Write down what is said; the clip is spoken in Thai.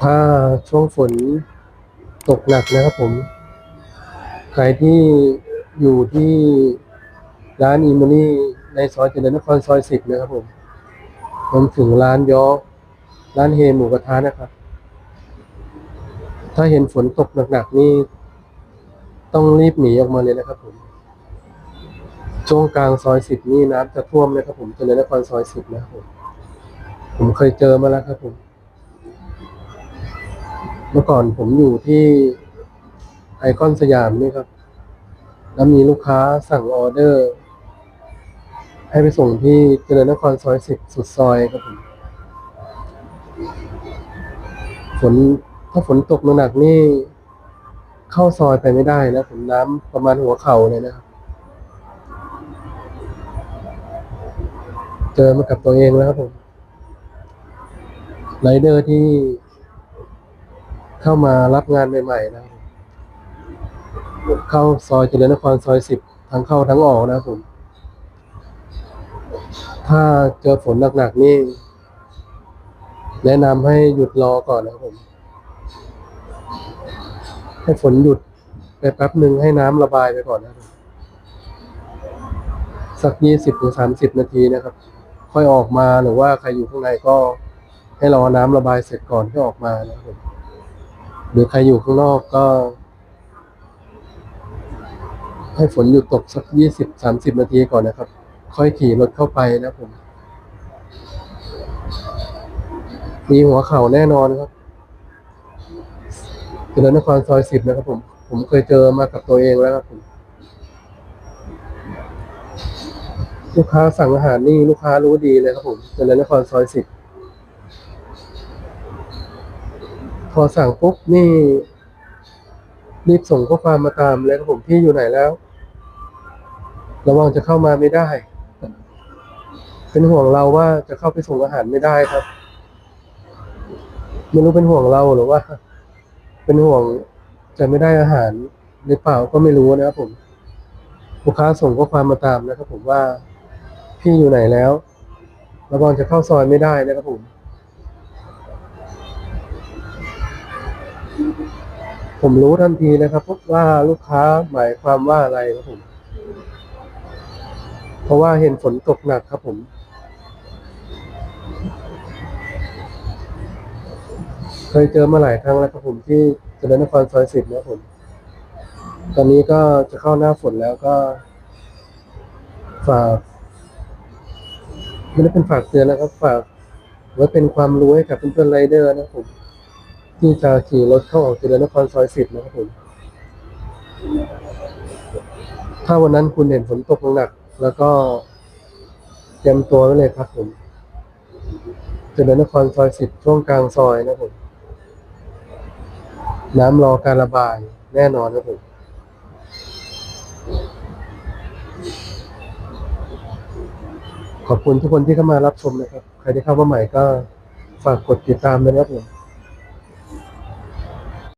ถ้าช่วงฝนตกหนักนะครับผม ใครที่อยู่ที่ร้านอิม n นี่ในซอยเจริญนครซอยสิบนะครับผมรวมถึงร้านยอร้านเฮหมูกระทะนะครับ ถ้าเห็นฝนตกหนักๆนี่ต้องรีบหนีออกมาเลยนะครับผมช่วงกลางซอยสิบนี่น้ำจะท่วมเลยครับผมเจริญนครซอยสิบนะครับผมผมเคยเจอมาแล้วครับผม เมื่อก่อนผมอยู่ที่ไอคอนสยามนี่ครับ แล้วมีลูกค้าสั่งออเดอร์ ให้ไปส่งที่เจริญนครซอยสิบสุดซอยครับผมฝนถ้าฝนตกหนักๆนี่ เข้าซอยไปไม่ได้นะผมน้ำประมาณหัวเข่าเลยนะครับ เจอมากับตัวเองแล้วครับผมไรเดอร์ที่ เข้ามารับงานใหม่ๆนะครับเข้าซอยเจริญนครซอยสิบทั้งเข้าทั้งออกนะครับผม ถ้าเจอฝนหนักๆนี่ แนะนำให้หยุดรอก่อนนะครับผม ให้ฝนหยุดไปแป๊บหนึ่งให้น้ำระบายไปก่อนนะครับสักยี่สิบถึงสามสิบนาทีนะครับ ค่อยออกมาหรือว่าใครอยู่ข้างในก็ให้รอน้ำระบายเสร็จก่อนที่ออกมานะครับผม หรือใครอยู่ข้างนอกก็ ให้ฝนหยุดตกสักยี่สิบสามสิบนาทีก่อนนะครับ ค่อยขี่รถเข้าไปนะผม มีหัวเข่าแน่นอนครับเจริญนครซอยสิบนะครับผม ผมเคยเจอมากับตัวเองแล้วครับผมลูกค้าสั่งอาหารนี่ลูกค้ารู้ดีเลยครับผมเจริญนครซอยสิบ พอสั่งปุ๊บนี่รีบส่งข้อความมาตามเลยครับผมพี่อยู่ไหนแล้ว ระวังจะเข้ามาไม่ได้ เป็นห่วงเราว่าจะเข้าไปส่งอาหารไม่ได้ครับไม่รู้เป็นห่วงเราหรือว่า เป็นห่วงจะไม่ได้อาหารหรือเปล่าก็ไม่รู้นะครับผมลูกค้าส่งข้อความมาตามนะครับผมว่า พี่อยู่ไหนแล้วระวังจะเข้าซอยไม่ได้นะครับผม ผมรู้ทันทีนะครับว่าลูกค้าหมายความว่าอะไรครับผม เพราะว่าเห็นฝนตกหนักครับผม เคยเจอมาหลายครั้งแล้วครับผมที่เจริญนครซอยสิบนะครับผม ตอนนี้ก็จะเข้าหน้าฝนแล้วก็ ฝากไม่ได้เป็นฝากเตือนนะครับฝากไว้เป็นความรู้ให้กับเพื่อนๆไรเดอร์นะครับผม ที่จะขี่รถเข้าออกเจริญนครซอยสิบนะครับผม ถ้าวันนั้นคุณเห็นฝนตกหนัก แล้วก็เตรียมตัวไว้เลยครับผมเจริญนครซอยสิบช่วงกลางซอยนะครับผม น้ำรอการระบายแน่นอนครับผมขอบคุณทุกคนที่เข้ามารับชมนะครับ ใครที่เข้ามาใหม่ก็ฝากกดติดตามด้วยนะครับผม